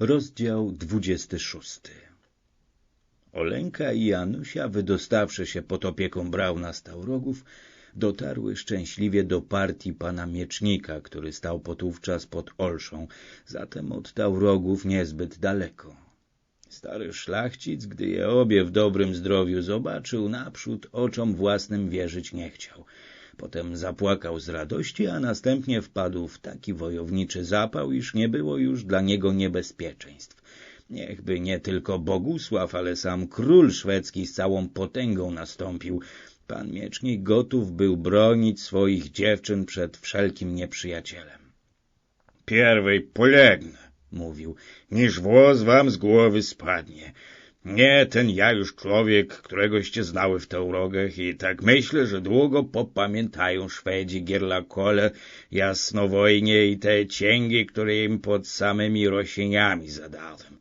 Rozdział 26 Olenka i Janusia, wydostawszy się pod opieką Brauna z Taurogów, dotarły szczęśliwie do partii pana Miecznika, który stał potówczas pod Olszą, zatem od Taurogów niezbyt daleko. Stary szlachcic, gdy je obie w dobrym zdrowiu zobaczył, naprzód oczom własnym wierzyć nie chciał. Potem zapłakał z radości, a następnie wpadł w taki wojowniczy zapał, iż nie było już dla niego niebezpieczeństw. Niechby nie tylko Bogusław, ale sam król szwedzki z całą potęgą nastąpił. Pan Miecznik gotów był bronić swoich dziewczyn przed wszelkim nieprzyjacielem. Pierwej polegnę, mówił, niż włos wam z głowy spadnie. Nie ten ja już człowiek, któregoście znały w Taurogach i tak myślę, że długo popamiętają Szwedzi Gierlakole, jasnowojnie i te cięgi, które im pod samymi Rosieniami zadałem.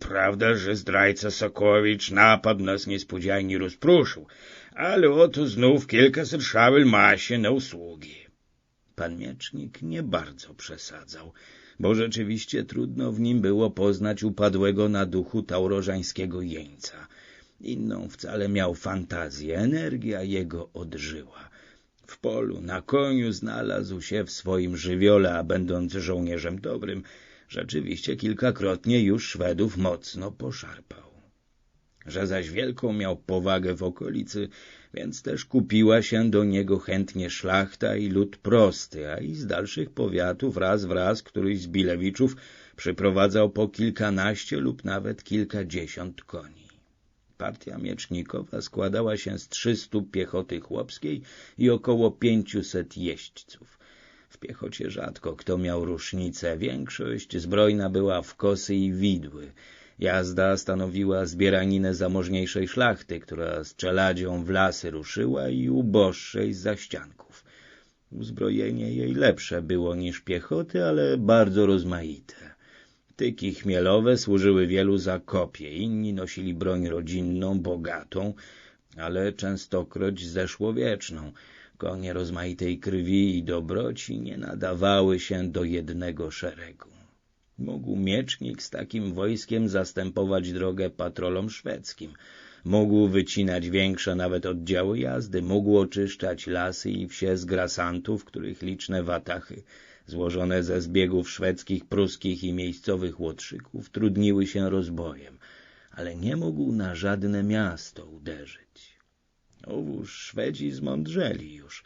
Prawda, że zdrajca Sokowicz napad nas niespodzianie rozpruszył, ale oto znów kilkaset szabel ma się na usługi. Pan Miecznik nie bardzo przesadzał bo rzeczywiście trudno w nim było poznać upadłego na duchu taurożańskiego jeńca. Inną wcale miał fantazję, energia jego odżyła. W polu, na koniu znalazł się w swoim żywiole, a będąc żołnierzem dobrym, rzeczywiście kilkakrotnie już Szwedów mocno poszarpał. Że zaś wielką miał powagę w okolicy, więc też kupiła się do niego chętnie szlachta i lud prosty, a i z dalszych powiatów raz w raz któryś z Bilewiczów przyprowadzał po kilkanaście lub nawet kilkadziesiąt koni. Partia miecznikowa składała się z trzystu piechoty chłopskiej i około pięciuset jeźdźców. W piechocie rzadko kto miał rusznicę, większość zbrojna była w kosy i widły, Jazda stanowiła zbieraninę zamożniejszej szlachty, która z czeladzią w lasy ruszyła i uboższej z zaścianków. Uzbrojenie jej lepsze było niż piechoty, ale bardzo rozmaite. Tyki chmielowe służyły wielu za kopie, inni nosili broń rodzinną, bogatą, ale częstokroć zeszłowieczną. Konie rozmaitej krwi i dobroci nie nadawały się do jednego szeregu. Mógł miecznik z takim wojskiem zastępować drogę patrolom szwedzkim. Mógł wycinać większe nawet oddziały jazdy, mógł oczyszczać lasy i wsie z grasantów, których liczne watachy, złożone ze zbiegów szwedzkich, pruskich i miejscowych łotrzyków, trudniły się rozbojem, ale nie mógł na żadne miasto uderzyć. Owóż Szwedzi zmądrzeli już.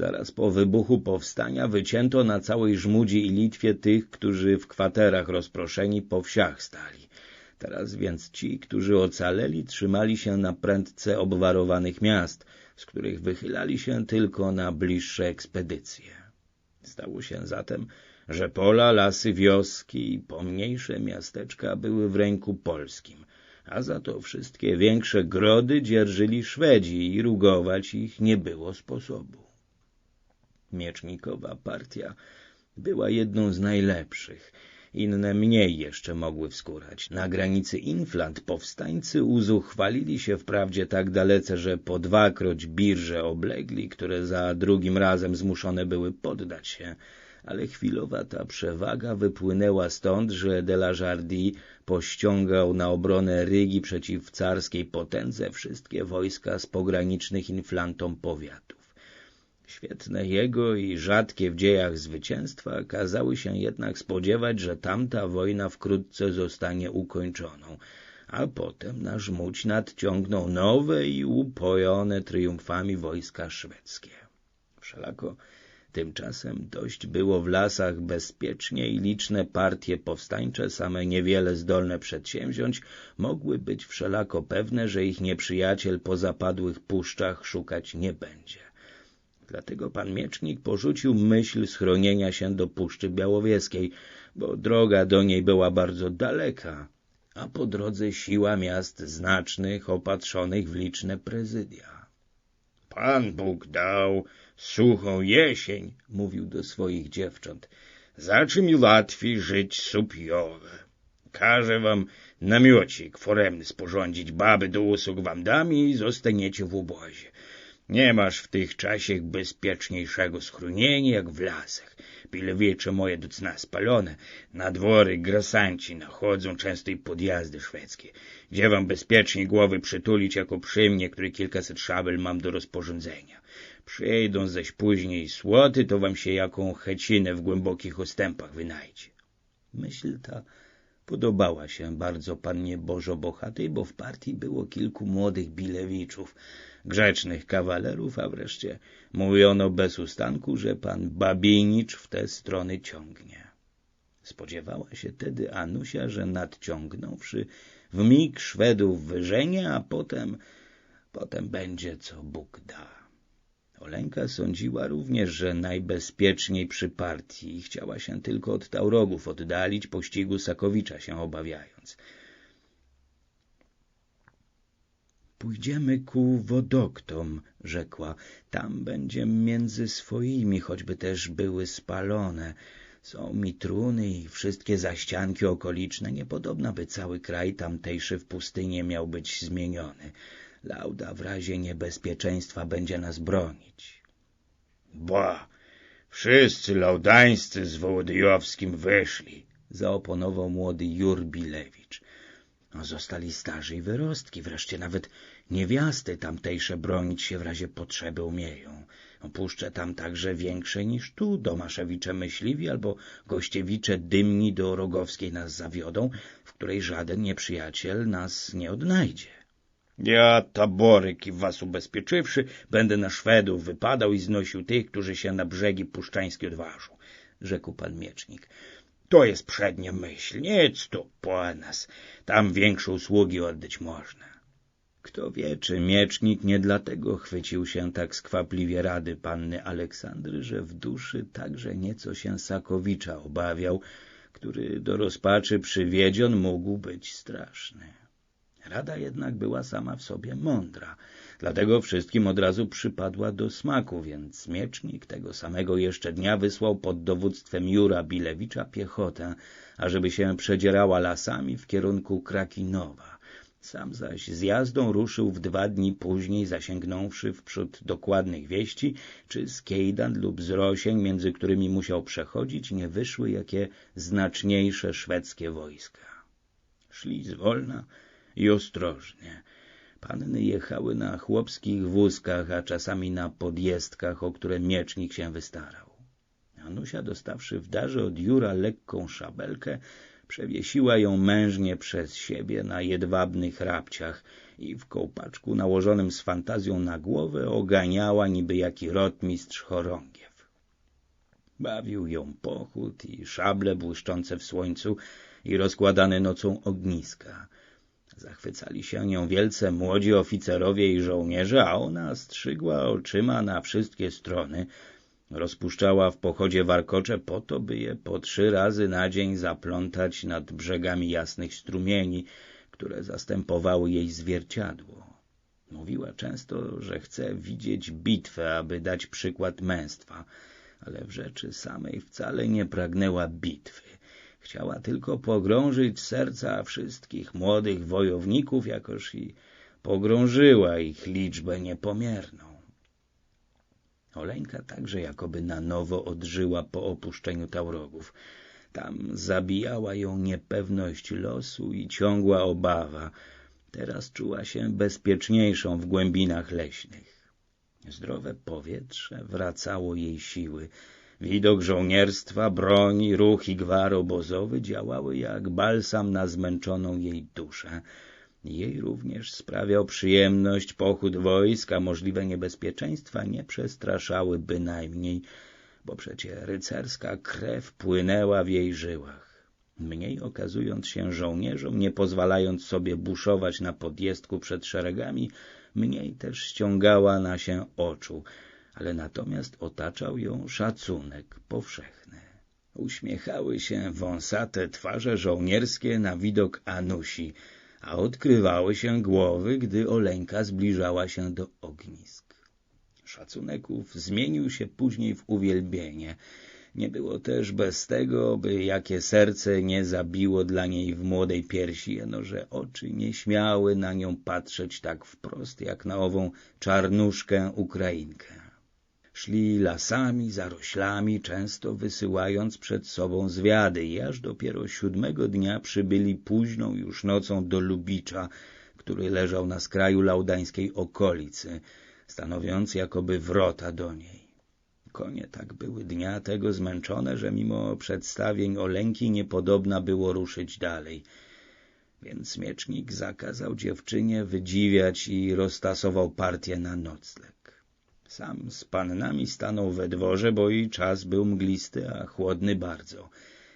Zaraz po wybuchu powstania wycięto na całej Żmudzi i Litwie tych, którzy w kwaterach rozproszeni po wsiach stali. Teraz więc ci, którzy ocaleli, trzymali się na prędce obwarowanych miast, z których wychylali się tylko na bliższe ekspedycje. Stało się zatem, że pola, lasy, wioski i pomniejsze miasteczka były w ręku polskim, a za to wszystkie większe grody dzierżyli Szwedzi i rugować ich nie było sposobu. Miecznikowa partia była jedną z najlepszych. Inne mniej jeszcze mogły wskórać. Na granicy Inflant powstańcy uzuchwalili się wprawdzie tak dalece, że po dwakroć birże oblegli, które za drugim razem zmuszone były poddać się, ale chwilowa ta przewaga wypłynęła stąd, że de la Jardie pościągał na obronę Rygi przeciw carskiej potędze wszystkie wojska z pogranicznych inflantom powiatu. Świetne jego i rzadkie w dziejach zwycięstwa kazały się jednak spodziewać, że tamta wojna wkrótce zostanie ukończoną, a potem na żmudź nadciągną nowe i upojone triumfami wojska szwedzkie. Wszelako tymczasem dość było w lasach bezpiecznie i liczne partie powstańcze, same niewiele zdolne przedsięwziąć, mogły być wszelako pewne, że ich nieprzyjaciel po zapadłych puszczach szukać nie będzie. Dlatego pan Miecznik porzucił myśl schronienia się do Puszczy Białowieskiej, bo droga do niej była bardzo daleka, a po drodze siła miast znacznych, opatrzonych w liczne prezydia. Pan Bóg dał suchą jesień, mówił do swoich dziewcząt, za czym łatwiej żyć supiowe. Każę wam namiocik foremny sporządzić, baby do usług wam dam i zostaniecie w obozie. Nie masz w tych czasie bezpieczniejszego schronienia jak w lasach. Bilewicze moje do cna spalone, na dwory grasanci nachodzą często i podjazdy szwedzkie, gdzie wam bezpiecznie głowy przytulić jako przy mnie, który kilkaset szabel mam do rozporządzenia. Przyjdą zaś później słoty, to wam się jaką hecinę w głębokich ostępach wynajdzie. Myśl ta podobała się bardzo pannie Bożo Bochatej, bo w partii było kilku młodych Bilewiczów, grzecznych kawalerów, a wreszcie mówiono bez ustanku, że pan Babienicz w te strony ciągnie. Spodziewała się tedy Anusia, że nadciągnąwszy w mig Szwedów wyżenie, a potem, potem będzie co Bóg da. Oleńka sądziła również, że najbezpieczniej przy partii chciała się tylko od Taurogów oddalić, pościgu Sakowicza się obawiając. Pójdziemy ku wodoktom, rzekła. Tam będzie między swoimi, choćby też były spalone. Są mi truny i wszystkie zaścianki okoliczne. Niepodobna, by cały kraj tamtejszy w pustynię miał być zmieniony. Lauda w razie niebezpieczeństwa będzie nas bronić. Ba, wszyscy laudańscy z Wołodyjowskim wyszli, zaoponował młody Jur Bilewicz. No, zostali starzy i wyrostki, wreszcie nawet niewiasty tamtejsze bronić się w razie potrzeby umieją. Opuszczę tam także większe niż tu, Domaszewicze myśliwi albo gościewicze dymni do Rogowskiej nas zawiodą, w której żaden nieprzyjaciel nas nie odnajdzie. Ja, taboryk i was ubezpieczywszy, będę na Szwedów wypadał i znosił tych, którzy się na brzegi puszczańskie odważą, rzekł pan miecznik. To jest przednia myśl, nic tu po nas, tam większe usługi oddać można. Kto wie, czy miecznik nie dlatego chwycił się tak skwapliwie rady panny Aleksandry, że w duszy także nieco się Sakowicza obawiał, który do rozpaczy przywiedzion mógł być straszny. Rada jednak była sama w sobie mądra, dlatego wszystkim od razu przypadła do smaku, więc miecznik tego samego jeszcze dnia wysłał pod dowództwem Jura Bilewicza piechotę, ażeby się przedzierała lasami w kierunku Krakinowa. Sam zaś z jazdą ruszył w dwa dni później, zasięgnąwszy wprzód dokładnych wieści, czy z Kejdan lub z Rosień, między którymi musiał przechodzić, nie wyszły jakie znaczniejsze szwedzkie wojska. Szli zwolna, i ostrożnie. Panny jechały na chłopskich wózkach, a czasami na podjezdkach, o które miecznik się wystarał. Anusia, dostawszy w darze od Jura lekką szabelkę, przewiesiła ją mężnie przez siebie na jedwabnych rabciach i w kołpaczku nałożonym z fantazją na głowę oganiała niby jaki rotmistrz chorągiew. Bawił ją pochód i szable błyszczące w słońcu i rozkładane nocą ogniska. Zachwycali się nią wielce młodzi oficerowie i żołnierze, a ona strzygła oczyma na wszystkie strony, rozpuszczała w pochodzie warkocze po to, by je po trzy razy na dzień zaplątać nad brzegami jasnych strumieni, które zastępowały jej zwierciadło. Mówiła często, że chce widzieć bitwę, aby dać przykład męstwa, ale w rzeczy samej wcale nie pragnęła bitwy. Chciała tylko pogrążyć serca wszystkich młodych wojowników, jakoż i pogrążyła ich liczbę niepomierną. Oleńka także jakoby na nowo odżyła po opuszczeniu Taurogów. Tam zabijała ją niepewność losu i ciągła obawa. Teraz czuła się bezpieczniejszą w głębinach leśnych. Zdrowe powietrze wracało jej siły. Widok żołnierstwa, broni, ruch i gwar obozowy działały jak balsam na zmęczoną jej duszę. Jej również sprawiał przyjemność pochód wojska, możliwe niebezpieczeństwa nie przestraszały bynajmniej, bo przecie rycerska krew płynęła w jej żyłach. Mniej okazując się żołnierzom, nie pozwalając sobie buszować na podjezdku przed szeregami, mniej też ściągała na się oczu, ale natomiast otaczał ją szacunek powszechny. Uśmiechały się wąsate twarze żołnierskie na widok Anusi, a odkrywały się głowy, gdy Oleńka zbliżała się do ognisk. Szacunek ów zmienił się później w uwielbienie. Nie było też bez tego, by jakie serce nie zabiło dla niej w młodej piersi, jeno że oczy nie śmiały na nią patrzeć tak wprost, jak na ową czarnuszkę Ukrainkę. Szli lasami, zaroślami, często wysyłając przed sobą zwiady i aż dopiero siódmego dnia przybyli późną już nocą do Lubicza, który leżał na skraju laudańskiej okolicy, stanowiąc jakoby wrota do niej. Konie tak były dnia tego zmęczone, że mimo przedstawień Oleńki niepodobna było ruszyć dalej. Więc miecznik zakazał dziewczynie wydziwiać i roztasował partię na nocleg. Sam z pannami stanął we dworze, bo i czas był mglisty, a chłodny bardzo.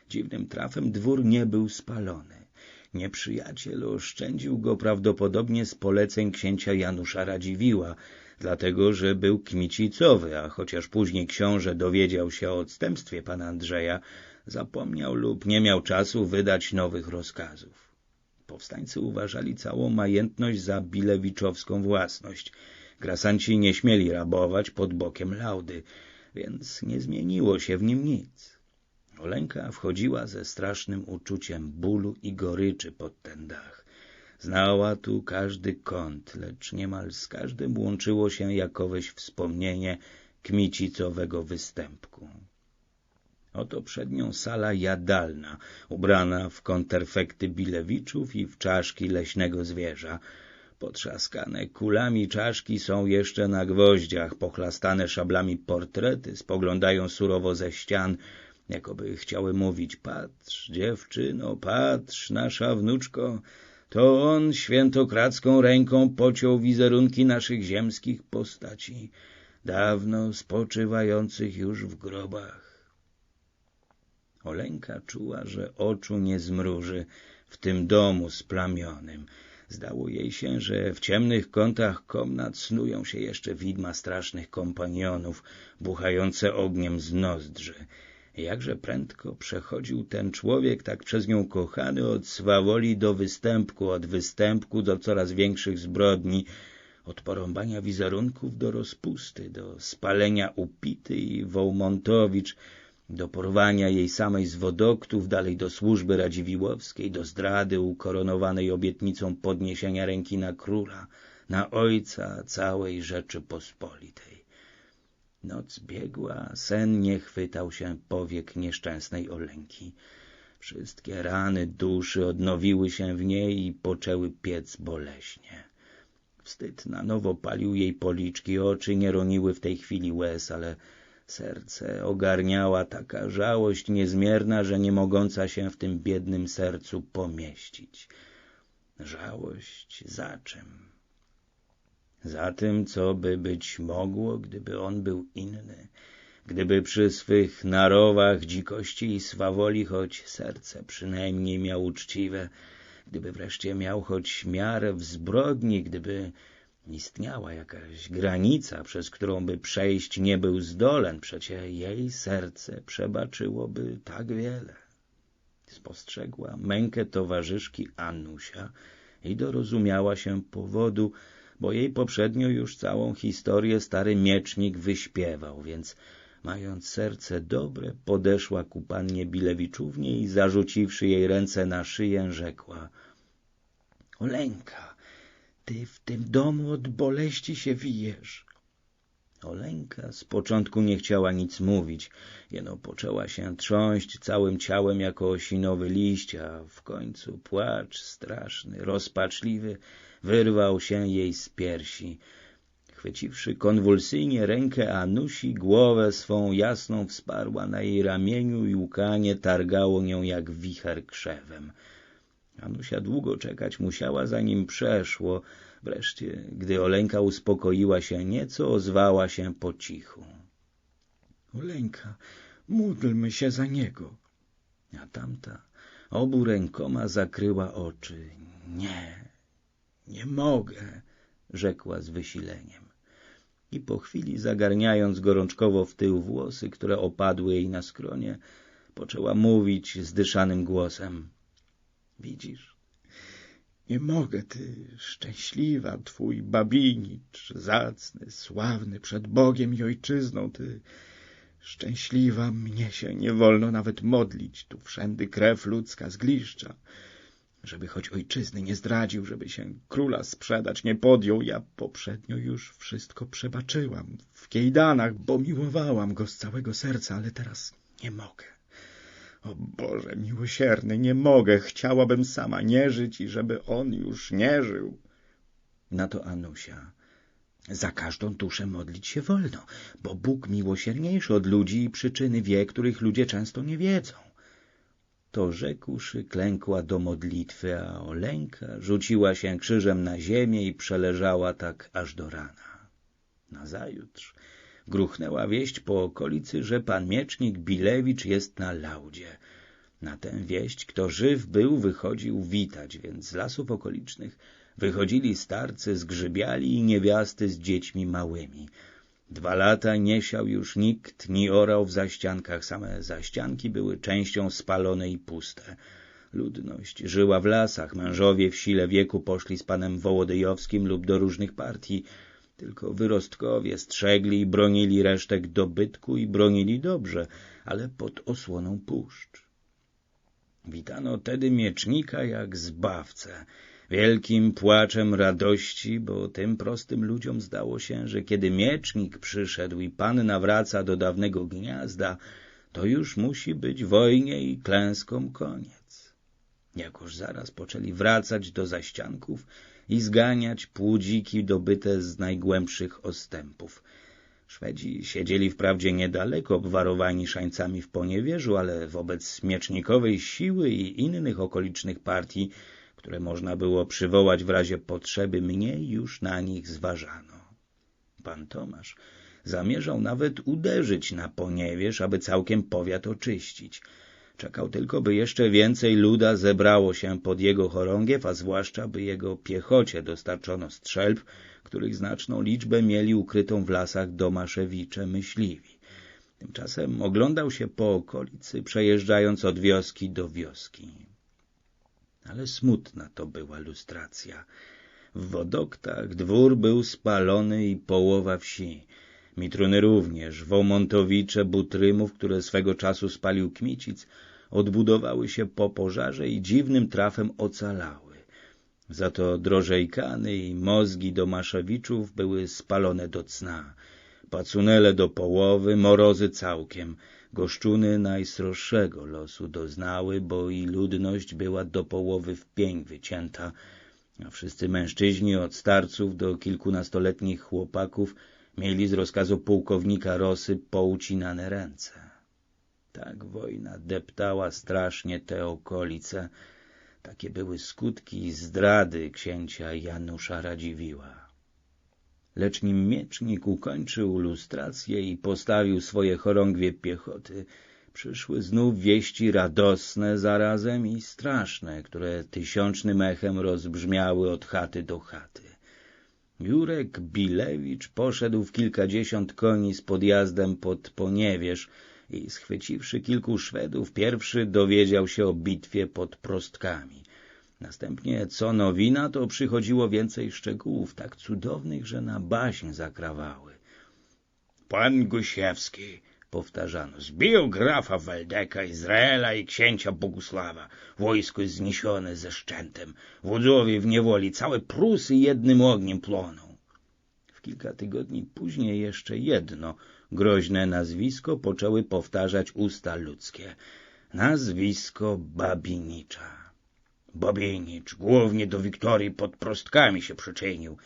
Dziwnym trafem dwór nie był spalony. Nieprzyjaciel oszczędził go prawdopodobnie z poleceń księcia Janusza Radziwiła, dlatego że był kmicicowy, a chociaż później książę dowiedział się o odstępstwie pana Andrzeja, zapomniał lub nie miał czasu wydać nowych rozkazów. Powstańcy uważali całą majętność za bilewiczowską własność. Grasanci nie śmieli rabować pod bokiem laudy, więc nie zmieniło się w nim nic. Oleńka wchodziła ze strasznym uczuciem bólu i goryczy pod ten dach. Znała tu każdy kąt, lecz niemal z każdym łączyło się jakoweś wspomnienie kmicicowego występku. Oto przed nią sala jadalna, ubrana w konterfekty bilewiczów i w czaszki leśnego zwierza. Potrzaskane kulami czaszki są jeszcze na gwoździach, pochlastane szablami portrety spoglądają surowo ze ścian, jakoby chciały mówić, patrz, dziewczyno, patrz, nasza wnuczko, to on świętokradzką ręką pociął wizerunki naszych ziemskich postaci, dawno spoczywających już w grobach. Oleńka czuła, że oczu nie zmruży w tym domu splamionym. Zdało jej się, że w ciemnych kątach komnat snują się jeszcze widma strasznych kompanionów, buchające ogniem z nozdrzy. Jakże prędko przechodził ten człowiek, tak przez nią kochany, od swawoli do występku, od występku do coraz większych zbrodni, od porąbania wizerunków do rozpusty, do spalenia Upity i Wołmontowicz, do porwania jej samej z wodoktów, dalej do służby Radziwiłowskiej, do zdrady ukoronowanej obietnicą podniesienia ręki na króla, na ojca całej Rzeczypospolitej. Noc biegła, sen nie chwytał się powiek nieszczęsnej Oleńki. Wszystkie rany duszy odnowiły się w niej i poczęły piec boleśnie. Wstyd na nowo palił jej policzki, oczy nie roniły w tej chwili łez, ale serce ogarniała taka żałość niezmierna, że nie mogąca się w tym biednym sercu pomieścić. Żałość za czym? za tym, co by być mogło, gdyby on był inny, gdyby przy swych narowach dzikości i swawoli choć serce przynajmniej miał uczciwe, gdyby wreszcie miał choć miarę w zbrodni, gdyby istniała jakaś granica, przez którą by przejść nie był zdolen, przecie jej serce przebaczyłoby tak wiele. Spostrzegła mękę towarzyszki Anusia i dorozumiała się powodu, bo jej poprzednio już całą historię stary miecznik wyśpiewał, więc mając serce dobre, podeszła ku pannie Bilewiczównie i zarzuciwszy jej ręce na szyję, rzekła — Oleńka, ty w tym domu od boleści się wijesz. Oleńka z początku nie chciała nic mówić, jeno poczęła się trząść całym ciałem jako osinowy liść, a w końcu płacz straszny, rozpaczliwy wyrwał się jej z piersi. Chwyciwszy konwulsyjnie rękę Anusi, głowę swą jasną wsparła na jej ramieniu i łkanie targało nią jak wicher krzewem. Anusia długo czekać musiała, zanim przeszło. Wreszcie, gdy Oleńka uspokoiła się nieco, ozwała się po cichu. — Oleńka, módlmy się za niego. A tamta obu rękoma zakryła oczy. Nie, nie mogę, rzekła z wysileniem. I po chwili, zagarniając gorączkowo w tył włosy, które opadły jej na skronie, poczęła mówić zdyszanym głosem. Widzisz, nie mogę, ty szczęśliwa, twój babinicz, zacny, sławny przed Bogiem i ojczyzną, ty szczęśliwa, mnie się nie wolno nawet modlić, tu wszędy krew ludzka zgliszcza. żeby choć ojczyzny nie zdradził, żeby się króla sprzedać nie podjął. Ja poprzednio już wszystko przebaczyłam w Kiejdanach, bo miłowałam go z całego serca, ale teraz nie mogę. O Boże miłosierny, nie mogę. Chciałabym sama nie żyć i żeby on już nie żył. Na to Anusia. Za każdą duszę modlić się wolno, bo Bóg miłosierniejszy od ludzi i przyczyny wie, których ludzie często nie wiedzą. To rzekłszy, klękła do modlitwy, a Oleńka rzuciła się krzyżem na ziemię i przeleżała tak aż do rana. Nazajutrz gruchnęła wieść po okolicy, że pan miecznik Bilewicz jest na laudzie. Na tę wieść, kto żyw był, wychodził witać, więc z lasów okolicznych wychodzili starcy, zgrzybiali i niewiasty z dziećmi małymi. Dwa lata nie siał już nikt, ni orał w zaściankach, same zaścianki były częścią spalone i puste. Ludność żyła w lasach, mężowie w sile wieku poszli z panem Wołodyjowskim lub do różnych partii, tylko wyrostkowie strzegli i bronili resztek dobytku i bronili dobrze, ale pod osłoną puszcz. Witano tedy miecznika jak zbawcę, wielkim płaczem radości, bo tym prostym ludziom zdało się, że kiedy miecznik przyszedł i pan nawraca do dawnego gniazda, to już musi być wojnie i klęskom koniec. Jakoż zaraz poczęli wracać do zaścianków i zganiać płudziki dobyte z najgłębszych ostępów. Szwedzi siedzieli wprawdzie niedaleko, obwarowani szańcami w poniewierzu, ale wobec miecznikowej siły i innych okolicznych partii które można było przywołać w razie potrzeby, mniej już na nich zważano. Pan Tomasz zamierzał nawet uderzyć na poniewierz, aby całkiem powiat oczyścić. Czekał tylko, by jeszcze więcej luda zebrało się pod jego chorągiew, a zwłaszcza, by jego piechocie dostarczono strzelb, których znaczną liczbę mieli ukrytą w lasach domaszewicze myśliwi. Tymczasem oglądał się po okolicy, przejeżdżając od wioski do wioski. Ale smutna to była lustracja. W wodoktach dwór był spalony i połowa wsi. Mitruny również, Womontowicze, Butrymów, które swego czasu spalił Kmicic, odbudowały się po pożarze i dziwnym trafem ocalały. Za to drożejkany i mózgi Domaszewiczów były spalone do cna, pacunele do połowy, morozy całkiem, Goszczuny najsroższego losu doznały, bo i ludność była do połowy w pień wycięta, a wszyscy mężczyźni od starców do kilkunastoletnich chłopaków mieli z rozkazu pułkownika Rosy poucinane ręce. Tak wojna deptała strasznie te okolice. Takie były skutki zdrady księcia Janusza Radziwiła. Lecz nim miecznik ukończył lustrację i postawił swoje chorągwie piechoty, przyszły znów wieści radosne zarazem i straszne, które tysiącznym echem rozbrzmiały od chaty do chaty. Jurek Bilewicz poszedł w kilkadziesiąt koni z podjazdem pod Poniewierz i schwyciwszy kilku Szwedów, pierwszy dowiedział się o bitwie pod Prostkami. Następnie co nowina, to przychodziło więcej szczegółów, tak cudownych, że na baśń zakrawały. Pan Gusiewski, powtarzano, zbił grafa Waldeka, Izraela i księcia Bogusława. Wojsko zniesione ze szczętem. Wodzowie w niewoli, całe Prusy jednym ogniem płoną. W kilka tygodni później jeszcze jedno groźne nazwisko poczęły powtarzać usta ludzkie. Nazwisko Babinicza. Babienicz głównie do Wiktorii pod prostkami się przyczynił,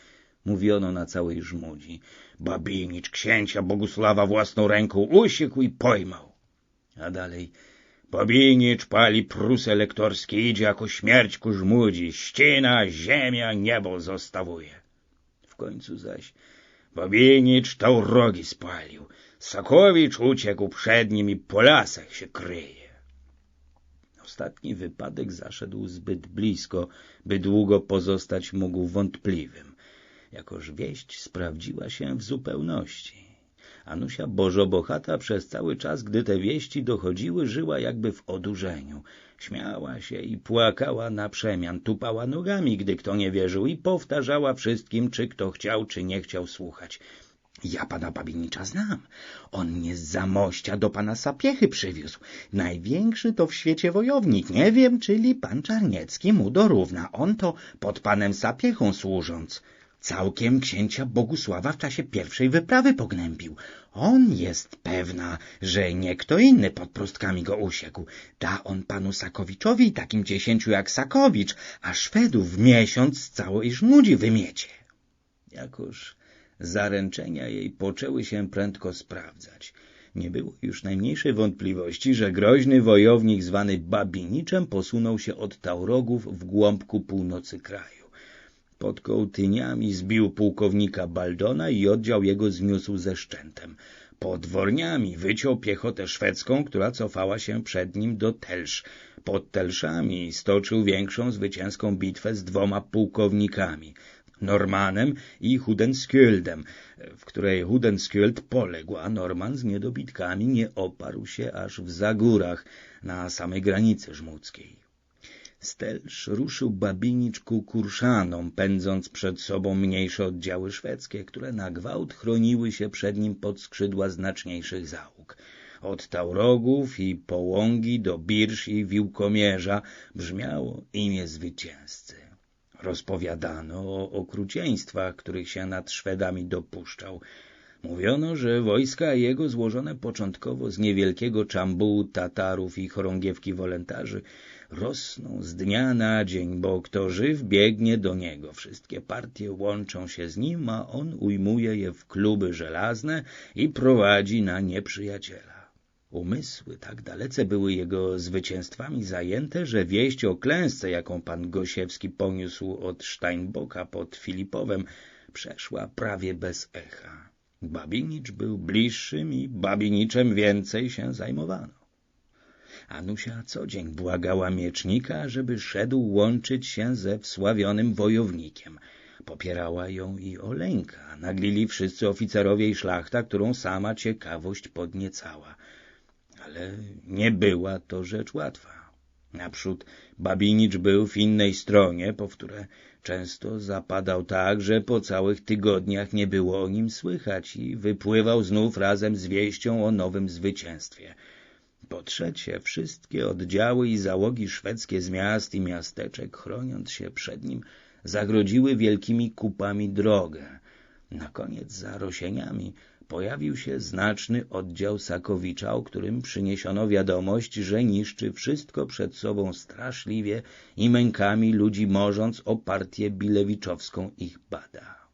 mówiono na całej żmudzi. Babienicz księcia Bogusława własną ręką usiekł i pojmał. A dalej Babienicz pali prusy lektorskie, idzie jako śmierć ku żmudzi, ścina, ziemia, niebo zostawuje. W końcu zaś Babienicz taurogi spalił, Sakowicz uciekł przed nim i po lasach się kryje. Ostatni wypadek zaszedł zbyt blisko, by długo pozostać mógł wątpliwym. Jakoż wieść sprawdziła się w zupełności. Anusia Bożobochata przez cały czas, gdy te wieści dochodziły, żyła jakby w odurzeniu. Śmiała się i płakała na przemian, tupała nogami, gdy kto nie wierzył i powtarzała wszystkim, czy kto chciał, czy nie chciał słuchać. Ja pana Babienicza znam. On mnie z Zamościa do pana Sapiechy przywiózł. Największy to w świecie wojownik. Nie wiem, czyli pan Czarniecki mu dorówna. On to pod panem Sapiechą służąc. Całkiem księcia Bogusława w czasie pierwszej wyprawy pognębił. On jest pewna, że nie kto inny pod prostkami go usiekł. Da on panu Sakowiczowi takim dziesięciu jak Sakowicz, a Szwedów w miesiąc całej żmudzi wymiecie. Jakoż zaręczenia jej poczęły się prędko sprawdzać. Nie było już najmniejszej wątpliwości, że groźny wojownik zwany Babiniczem posunął się od Taurogów w głąb ku północy kraju. Pod kołtyniami zbił pułkownika Baldona i oddział jego zmiósł ze szczętem. Pod Worniami wyciął piechotę szwedzką, która cofała się przed nim do Telsz. Pod Telszami stoczył większą zwycięską bitwę z dwoma pułkownikami, Normanem i Hudenskjöldem, w której Hudenskjöld poległ, a Norman z niedobitkami nie oparł się aż w Zagórach na samej granicy żmudzkiej. Stelsz ruszył Babinicz ku Kurszanom, pędząc przed sobą mniejsze oddziały szwedzkie, które na gwałt chroniły się przed nim pod skrzydła znaczniejszych załóg. Od Taurogów i Połągi do Birsz i Wiłkomierza brzmiało imię zwycięzcy. Rozpowiadano o okrucieństwach, których się nad Szwedami dopuszczał. Mówiono, że wojska jego złożone początkowo z niewielkiego czambułu Tatarów i chorągiewki wolontarzy rosną z dnia na dzień, bo kto żyw biegnie do niego. Wszystkie partie łączą się z nim, a on ujmuje je w kluby żelazne i prowadzi na nieprzyjaciela. Umysły tak dalece były jego zwycięstwami zajęte, że wieść o klęsce, jaką pan Gosiewski poniósł od Steinbocka pod Filipowem, przeszła prawie bez echa. Babinicz był bliższym i Babiniczem więcej się zajmowano. Anusia co dzień błagała miecznika, żeby szedł łączyć się ze wsławionym wojownikiem. Popierała ją i Oleńka, naglili wszyscy oficerowie i szlachta, którą sama ciekawość podniecała. Ale nie była to rzecz łatwa. Naprzód Babinicz był w innej stronie, po które często zapadał tak, że po całych tygodniach nie było o nim słychać i wypływał znów razem z wieścią o nowym zwycięstwie. Po trzecie, wszystkie oddziały i załogi szwedzkie z miast i miasteczek, chroniąc się przed nim, zagrodziły wielkimi kupami drogę. Na koniec za Rosieniami pojawił się znaczny oddział Sakowicza, o którym przyniesiono wiadomość, że niszczy wszystko przed sobą straszliwie i mękami ludzi morząc o partię bilewiczowską ich bada.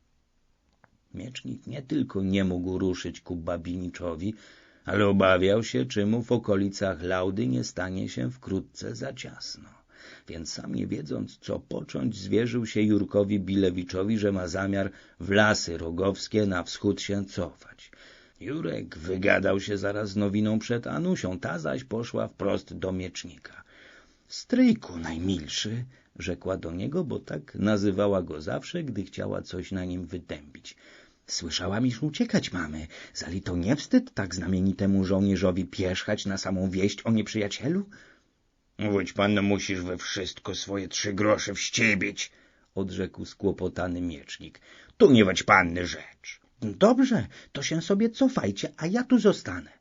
Miecznik nie tylko nie mógł ruszyć ku Babiniczowi, ale obawiał się, czy mu w okolicach Laudy nie stanie się wkrótce za ciasno. Więc sam nie wiedząc, co począć, zwierzył się Jurkowi Bilewiczowi, że ma zamiar w lasy rogowskie na wschód się cofać. Jurek wygadał się zaraz z nowiną przed Anusią, ta zaś poszła wprost do miecznika. Stryjku najmilszy, rzekła do niego, bo tak nazywała go zawsze, gdy chciała coś na nim wytępić. Słyszałam, iż uciekać mamy. Zali to nie wstyd tak znamienitemu żołnierzowi pierzchać na samą wieść o nieprzyjacielu? Mówić pan musisz we wszystko swoje trzy grosze wściebić, odrzekł skłopotany miecznik. Tu nie wać panny rzecz. Dobrze, to się sobie cofajcie, a ja tu zostanę.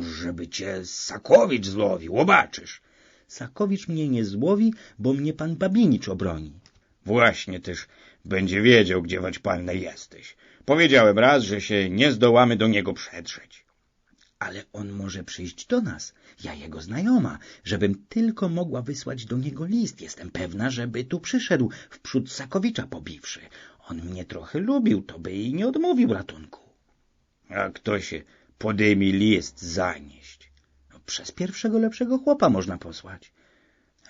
Żeby cię Sakowicz złowił, obaczysz. Sakowicz mnie nie złowi, bo mnie pan Babinicz obroni. Właśnie też będzie wiedział, gdzie wać panna jesteś. Powiedziałem raz, że się nie zdołamy do niego przedrzeć. Ale on może przyjść do nas. Ja jego znajoma. Żebym tylko mogła wysłać do niego list. Jestem pewna, żeby tu przyszedł, wprzód Sakowicza pobiwszy. On mnie trochę lubił, to by i nie odmówił ratunku. A kto się podejmie list zanieść? No, przez pierwszego lepszego chłopa można posłać.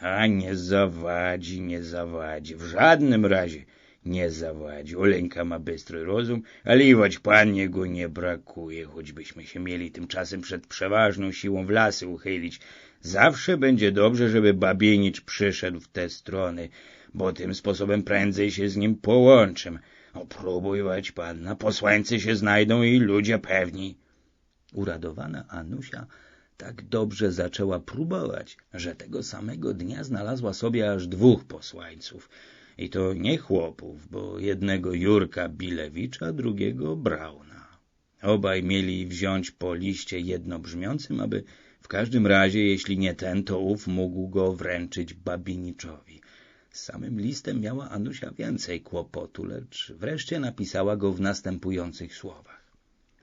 A nie zawadzi, nie zawadzi. W żadnym razie nie zawadzi. Oleńka ma bystry rozum, ale i wać panie go nie brakuje, choćbyśmy się mieli tymczasem przed przeważną siłą w lasy uchylić. Zawsze będzie dobrze, żeby Babienicz przyszedł w te strony, bo tym sposobem prędzej się z nim połączę. O, próbuj wać panna, posłańcy się znajdą i ludzie pewni. Uradowana Anusia tak dobrze zaczęła próbować, że tego samego dnia znalazła sobie aż dwóch posłańców. I to nie chłopów, bo jednego Jurka Bilewicza, drugiego Brauna. Obaj mieli wziąć po liście jednobrzmiącym, aby w każdym razie, jeśli nie ten, to ów mógł go wręczyć Babiniczowi. Z samym listem miała Anusia więcej kłopotu, lecz wreszcie napisała go w następujących słowach.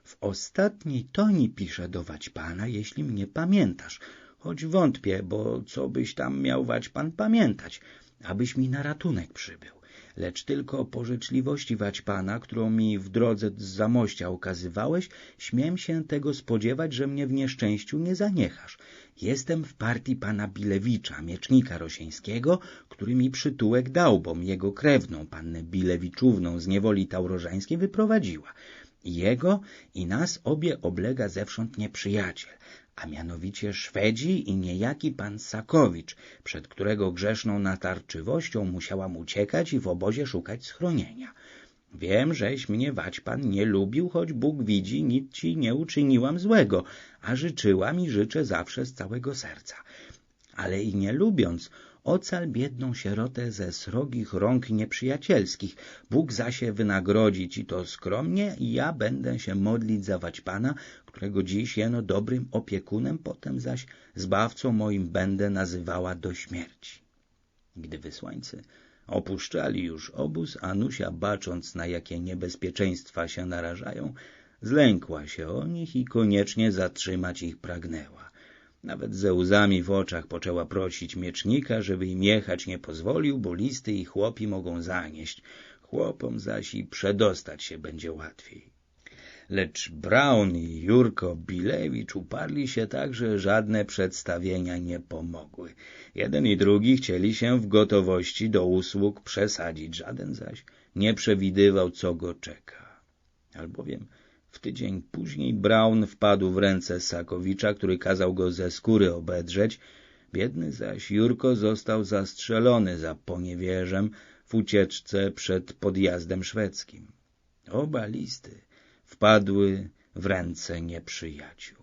W ostatniej toni piszę do Waćpana, jeśli mnie pamiętasz, choć wątpię, bo co byś tam miał Waćpan pamiętać, abyś mi na ratunek przybył lecz tylko po życzliwości Waćpana, którą mi w drodze z Zamościa okazywałeś, śmiem się tego spodziewać, że mnie w nieszczęściu nie zaniechasz. Jestem w partii pana Bilewicza, miecznika rosieńskiego, który mi przytułek dał, bom jego krewną, pannę Bilewiczówną z niewoli taurożańskiej wyprowadziła. Jego i nas obie oblega zewsząd nieprzyjaciel, a mianowicie Szwedzi i niejaki pan Sakowicz, przed którego grzeszną natarczywością musiałam uciekać i w obozie szukać schronienia. Wiem, żeś mnie wać pan nie lubił, choć Bóg widzi, nic ci nie uczyniłam złego, a życzyłam i życzę zawsze z całego serca. Ale i nie lubiąc, Ocal biedną sierotę ze srogich rąk nieprzyjacielskich. Bóg zasie wynagrodzi ci to skromnie i ja będę się modlić za Waćpana, którego dziś jeno dobrym opiekunem, potem zaś zbawcą moim będę nazywała do śmierci. Gdy wysłańcy opuszczali już obóz, Anusia, bacząc na jakie niebezpieczeństwa się narażają, zlękła się o nich i koniecznie zatrzymać ich pragnęła. Nawet ze łzami w oczach poczęła prosić miecznika, żeby im jechać nie pozwolił, bo listy i chłopi mogą zanieść. Chłopom zaś i przedostać się będzie łatwiej. Lecz Braun i Jurko Bilewicz uparli się tak, że żadne przedstawienia nie pomogły. Jeden i drugi chcieli się w gotowości do usług przesadzić, żaden zaś nie przewidywał, co go czeka. Albowiem w tydzień później Braun wpadł w ręce Sakowicza, który kazał go ze skóry obedrzeć, biedny zaś Jurko został zastrzelony za poniewierzem w ucieczce przed podjazdem szwedzkim. Oba listy wpadły w ręce nieprzyjaciół.